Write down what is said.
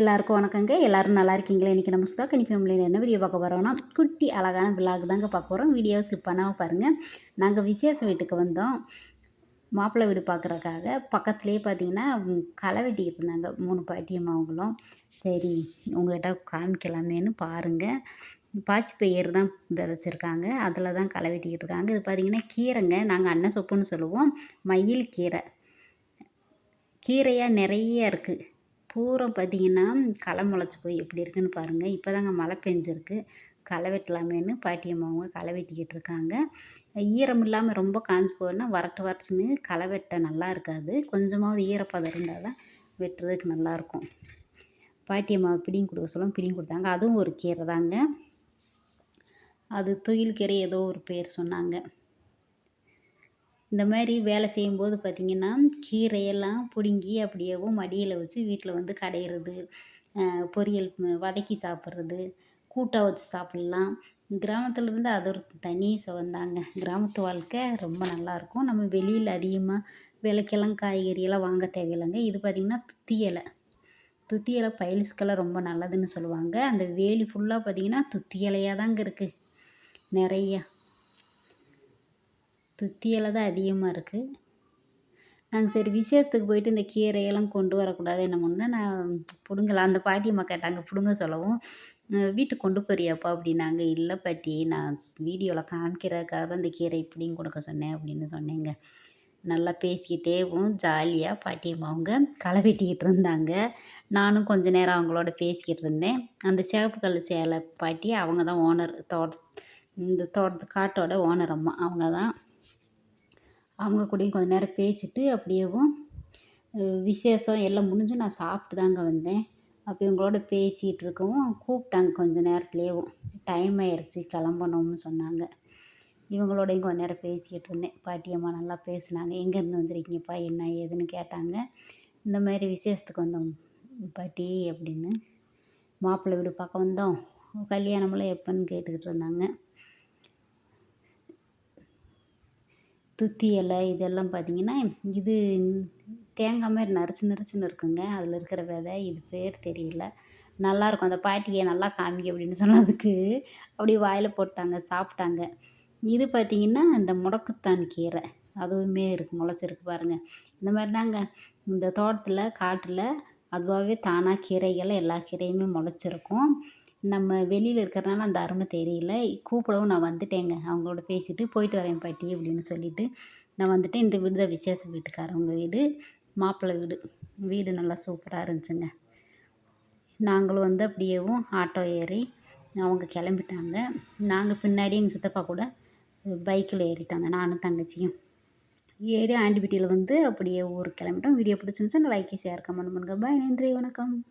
எல்லாருக்கும் வணக்கங்க. எல்லோரும் நல்லா இருக்கீங்களா? இன்றைக்கி நம்ம சுதா கனி ஃபேமிலியில் என்ன வீடியோ பார்க்க போகிறோம்னா குட்டி அழகான விலாக் தாங்க பார்க்க போகிறோம் வீடியோ ஸ்கிப் பண்ணாமல் பாருங்கள் நாங்கள் விசேஷ வீட்டுக்கு வந்தோம். மாப்பிள்ளை வீடு பார்க்குறக்காக பக்கத்துலேயே பார்த்தீங்கன்னா களை வெட்டிக்கிட்டு இருந்தாங்க. மூணு பாட்டியம்மா அவங்களும். சரி உங்கள்கிட்ட காமிக்கலாமேன்னு பாருங்கள் பாசி பயிர் தான் விதைச்சிருக்காங்க. அதில் தான் களை வெட்டிக்கிட்டு இருக்காங்க. இது பார்த்திங்கன்னா கீரைங்க. நாங்கள் அன்ன சொப்புன்னு சொல்லுவோம். மயில் கீரை. கீரையாக நிறைய இருக்குது பூரா பார்த்திங்கன்னா களை முளைச்சி போய் எப்படி இருக்குன்னு பாருங்கள் இப்போ தாங்க மழை பெஞ்சிருக்கு. களை வெட்டலாமேன்னு பாட்டியம்மாவங்க களை வெட்டிக்கிட்டு இருக்காங்க. ஈரம் இல்லாமல் ரொம்ப காஞ்சி போனால் வரட்டு வரட்டுன்னு களை வெட்ட நல்லா இருக்காது. கொஞ்சமாவது ஈரப்பதம் இருந்தால் தான் வெட்டுறதுக்கு நல்லாயிருக்கும் பாட்டியம்மா பிடிங்கி கொடுக்க சொல்லும் பிடிங்கி கொடுத்தாங்க. அதுவும் ஒரு கீரை தாங்க அது துயில் கீரை ஏதோ ஒரு பேர் சொன்னாங்க. இந்த மாதிரி வேலை செய்யும்போது பார்த்திங்கன்னா கீரையெல்லாம் பிடுங்கி அப்படியேவும் மடியில் வச்சு வீட்டில் வந்து கடையிறது பொரியல் வதக்கி சாப்பிட்றது கூட்டாக வச்சு சாப்பிட்லாம். கிராமத்தில் இருந்து அது ஒரு தனி சுகந்தாங்க. கிராமத்து வாழ்க்கை ரொம்ப நல்லாயிருக்கும் நம்ம வெளியில் அதிகமாக விலைக்கெல்லாம் காய்கறியெல்லாம் வாங்க தேவையில்லைங்க. இது பார்த்திங்கன்னா துத்தி இலை. துத்தி இலை பைல்ஸ்க்கெல்லாம் ரொம்ப நல்லதுன்னு சொல்லுவாங்க. அந்த வேலி ஃபுல்லாக பார்த்திங்கன்னா துத்தி இலையாக தாங்க இருக்குது நிறையா. துத்தியெல்லாம் தான் அதிகமாக இருக்குது நாங்கள் சரி விசேஷத்துக்கு போயிட்டு இந்த கீரையெல்லாம் கொண்டு வரக்கூடாது என்ன பண்ணால் நான் பிடுங்கலாம் அந்த பாட்டியம்மா கேட்டாங்க பிடுங்க சொல்லவும். வீட்டுக்கு கொண்டு போறியாப்பா? அப்படின்னாங்க. இல்லை பாட்டி நான் வீடியோவில் காமிக்கிறதுக்காக தான் இந்த கீரை இப்படியும் கொடுக்க சொன்னேன் அப்படின்னு சொன்னேங்க. நல்லா பேசிக்கிட்டேவும் ஜாலியாக பாட்டியம்மா அவங்க களை வெட்டிக்கிட்டு இருந்தாங்க. நானும் கொஞ்ச நேரம் அவங்களோட பேசிக்கிட்டு இருந்தேன். அந்த சிவப்பு கல் சேலை பாட்டி அவங்க தான் ஓனர் தோட்ட இந்த தோட்டத்து காட்டோட ஓனர் அம்மா அவங்க தான். அவங்க கூடயும் கொஞ்ச நேரம் பேசிட்டு அப்படியேவும் விசேஷம் எல்லாம் முடிஞ்சு நான் சாப்பிட்டு தாங்க வந்தேன். அப்போ இவங்களோட பேசிகிட்டு இருக்கவும் கூப்பிட்டாங்க கொஞ்ச நேரத்துலேயேவும். டைம் ஆயிடுச்சு கிளம்பணும்னு சொன்னாங்க. இவங்களோடையும் கொஞ்ச நேரம் பேசிக்கிட்டு இருந்தேன். பாட்டியம்மா நல்லா பேசினாங்க. எங்கேருந்து வந்திருக்கீங்கப்பா? என்ன ஏதுன்னு கேட்டாங்க. இந்த மாதிரி விசேஷத்துக்கு வந்தோம் பாட்டி அப்படின்னு. மாப்பிள்ளை வீடு பக்கம் வந்தோம். கல்யாணமெல்லாம் எப்போன்னு கேட்டுக்கிட்டு இருந்தாங்க. துத்தி இலை இதெல்லாம் பார்த்தீங்கன்னா இது தேங்காய் மாதிரி நரிச்சு நரிச்சுன்னு இருக்குங்க. அதில் இருக்கிற விதை இது பேர் தெரியல. நல்லாயிருக்கும் அந்த பாட்டியை நல்லா காமிக்க அப்படின்னு சொன்னதுக்கு அப்படியே வாயில் போட்டாங்க சாப்பிட்டாங்க. இது பார்த்திங்கன்னா இந்த முடக்குத்தான் கீரை. அதுவுமே இருக்குது முளைச்சிருக்கு பாருங்கள் இந்த மாதிரி தாங்க. இந்த தோட்டத்தில் காட்டில் அதுவாகவே தானாக கீரைகள் எல்லா கீரையுமே முளைச்சிருக்கும். நம்ம வெளியில் இருக்கிறனால அந்த அருமை தெரியல. கூப்பிடவும் நான் வந்துட்டேங்க. அவங்களோட பேசிவிட்டு போயிட்டு வரேன் பாட்டி அப்படின்னு சொல்லிவிட்டு நான் வந்துட்டேன். இந்த வீடு தான் விசேஷ வீட்டுக்காரவங்க வீடு. மாப்பிள்ளை வீடு. வீடு நல்லா சூப்பராக இருந்துச்சுங்க. நாங்களும் வந்து அப்படியேவும் ஆட்டோ ஏறி அவங்க கிளம்பிட்டாங்க. நாங்கள் பின்னாடி எங்கள் சித்தப்பா கூட பைக்கில் ஏறிட்டாங்க. நானும் தங்கச்சியும். ஏறி ஆண்டிபட்டியில் வந்து அப்படியே ஊருக்கு கிளம்பிட்டோம். வீடியோ பிடிச்சிருந்துச்சு லைக் ஷேர் கமெண்ட் பண்ணுங்க. பாய் நன்றி. வணக்கம்.